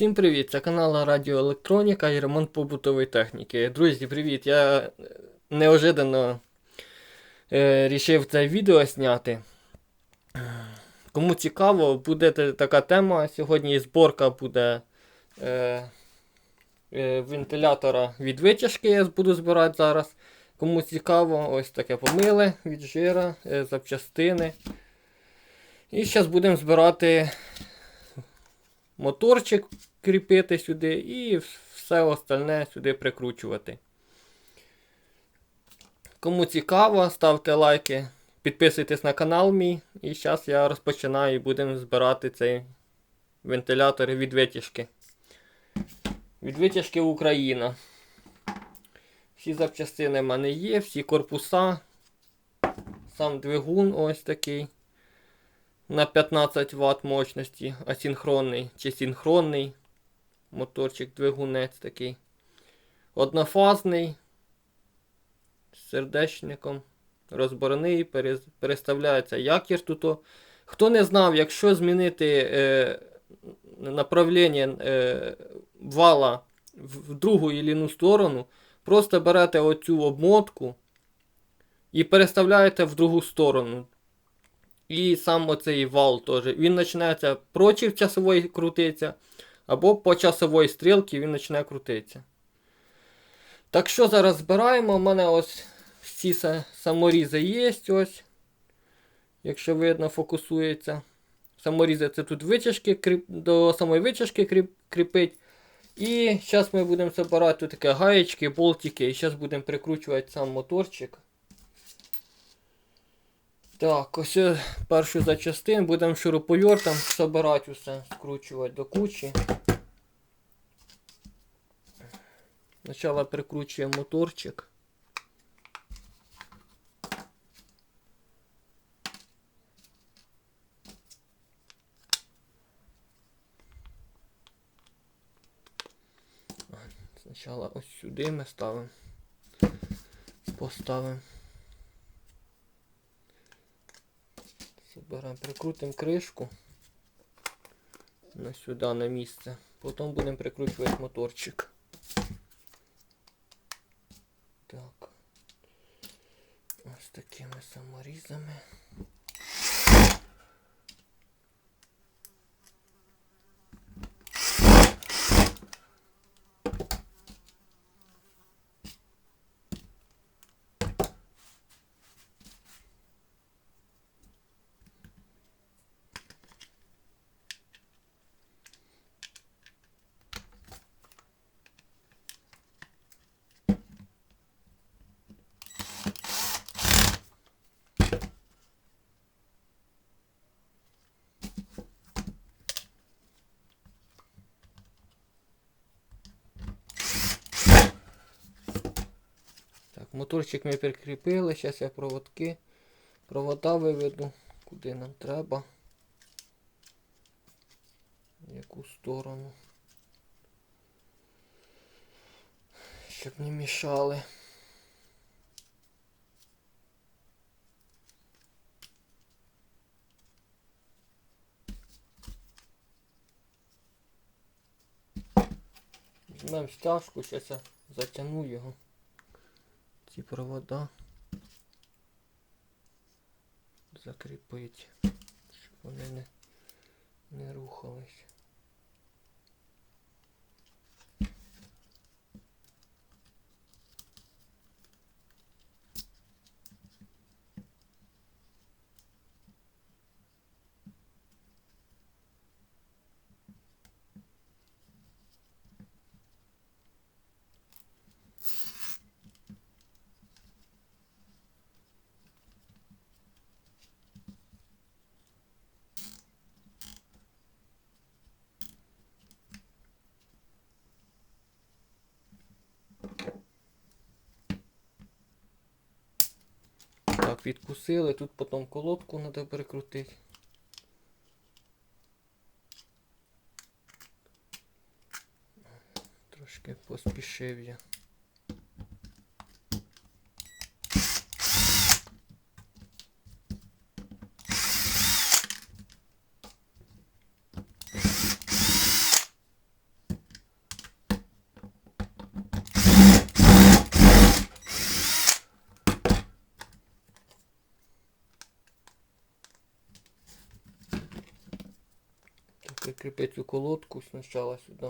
Всім привіт! Це канал Радіоелектроніка і ремонт побутової техніки. Друзі, привіт! Я е, неожиданно е, рішив це відео зняти. Кому цікаво, буде така тема. Сьогодні зборка буде е, е, вентилятора від витяжки. Я буду збирати зараз. Кому цікаво, ось таке помили від жира, запчастини. І зараз будемо збирати моторчик кріпити сюди і все остальне сюди прикручувати. Кому цікаво, ставте лайки, підписуйтесь на канал мій. І зараз я розпочинаю і будемо збирати цей вентилятор від витяжки. Від витяжки Україна. Всі запчастини в мене є, всі корпуса. Сам двигун ось такий на 15 Вт мощності, асинхронний чи синхронний. Моторчик двигунець такий. Однофазний. З сердечником. Розборний, переставляється якір тут. Хто не знав, якщо змінити е, направлення е, вала в, в другу і ліну сторону, просто берете оцю обмотку і переставляєте в другу сторону. І сам оцей вал теж. Він починається проти часової крутиться, або по часовій стрілці він починає крутитися. Так що зараз збираємо? У мене ось всі саморізи є. ось. Якщо видно, фокусується. Саморізи це тут витяжки, до самої витяжки кріп... кріпить. І зараз ми будемо збирати таке гаєчки, болтики. І зараз будемо прикручувати сам моторчик. Так, ось е, першу запчастин будемо шуруповертом собирати усе, скручувати до кучі. Спочатку прикручуємо моторчик. Спочатку ось сюди ми ставимо. Поставимо. Собираємо, прикрутимо кришку на сюди на місце. Потім будемо прикручувати моторчик. Так. Ось такими саморізами. Так, моторчик ми прикріпили, зараз я проводки, провода виведу, куди нам треба. В яку сторону. Щоб не мішали. Візьмемо стяжку, зараз я затягну його ці провода закріпить, щоб вони не, не рухались. Так, відкусили, тут потім колодку треба перекрутити. Трошки поспішив я. Прикріпити цю колодку сначала сюди.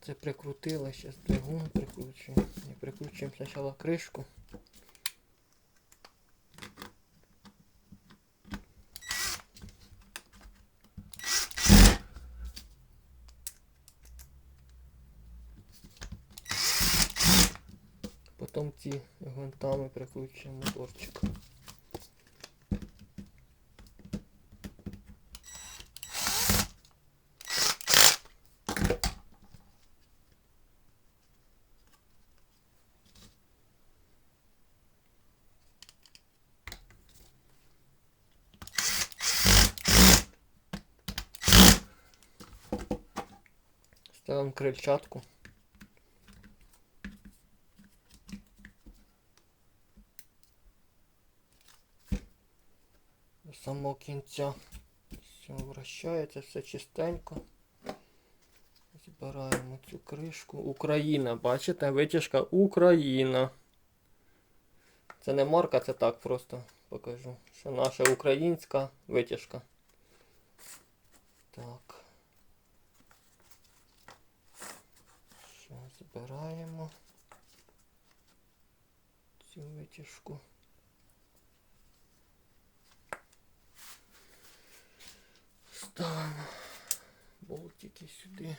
Це прикрутили, зараз двигун прикручуємо. Прикручуємо спочатку кришку. Потім ці гвинтами прикручуємо моторчик. Ставимо крильчатку. До самого кінця. Все вращається, все чистенько. Збираємо цю кришку. Україна, бачите, витяжка Україна. Це не марка, це так просто покажу. Що наша українська витяжка. Так. Що збираємо цю витяжку. Ставимо болтики сюди.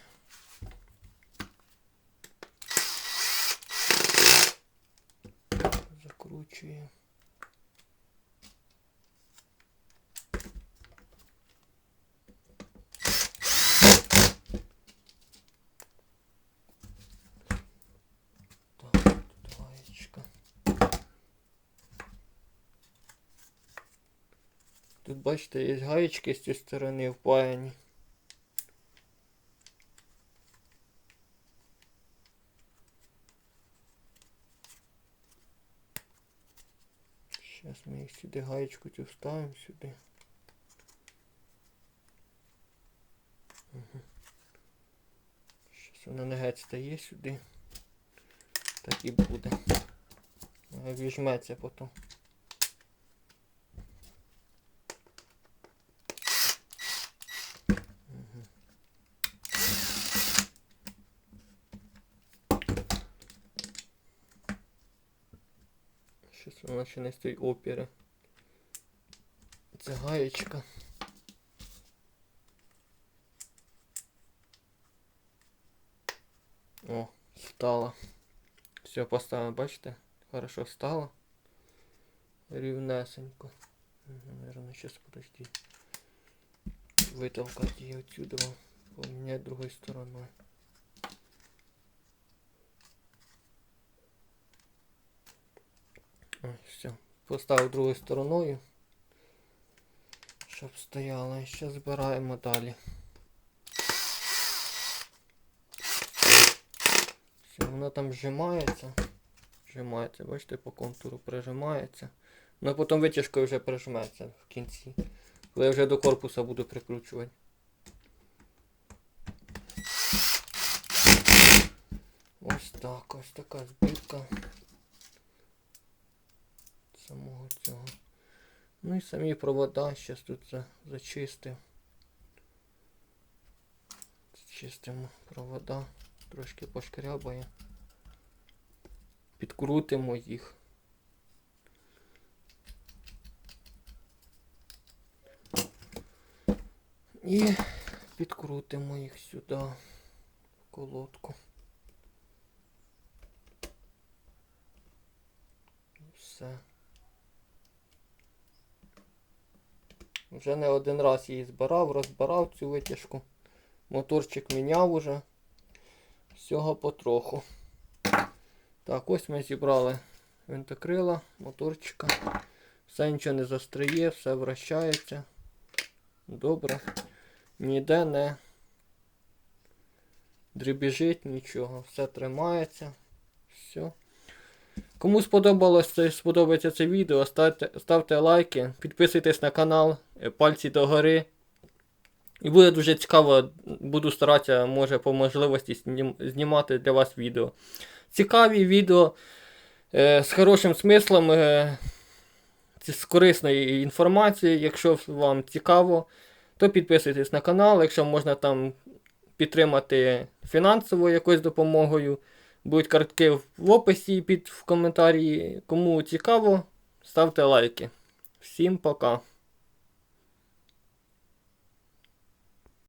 Закручуємо. Так, тут гаєчка. Тут бачите, є гаєчки з цієї сторони впаяні. Зараз ми їх сюди гаєчку цю вставимо сюди. Зараз вона не геть стає сюди. Так і буде. Віжметься потім. Вона ще не стоїть опери. Це гаєчка. О, стала. Все, поставимо, бачите? Хорошо стало. Рівнесенько. Наверное, сейчас подожди. Вытолкать ее отсюда, поменять другой стороной. Все. Поставив другою стороною. Щоб стояло. І ще збираємо далі. Все, воно там зжимається. Зжимається, бачите, по контуру прижимається. Ну а потім витяжкою вже прижметься в кінці. Коли я вже до корпуса буду прикручувати. Ось так, ось така збірка самого цього. Ну і самі провода зараз тут за, зачистив. Чистимо провода, трошки пошкрябає. Підкрутимо їх. І підкрутимо їх сюди, в колодку. Все. Вже не один раз її збирав, розбирав цю витяжку. Моторчик міняв уже. Всього потроху. Так, ось ми зібрали винтокрила, моторчика. Все нічого не застряє, все вращається. Добре. Ніде не дребіжить нічого. Все тримається. Все. Кому сподобалось сподобається це відео, ставте, ставте лайки, підписуйтесь на канал, пальці догори. І буде дуже цікаво, буду старатися, може, по можливості знімати для вас відео. Цікаві відео е, з хорошим смислом, е, з корисною інформацією. Якщо вам цікаво, то підписуйтесь на канал, якщо можна там підтримати фінансовою якоюсь допомогою. Будуть картки в описі під в коментарі. Кому цікаво, ставте лайки. Всім пока.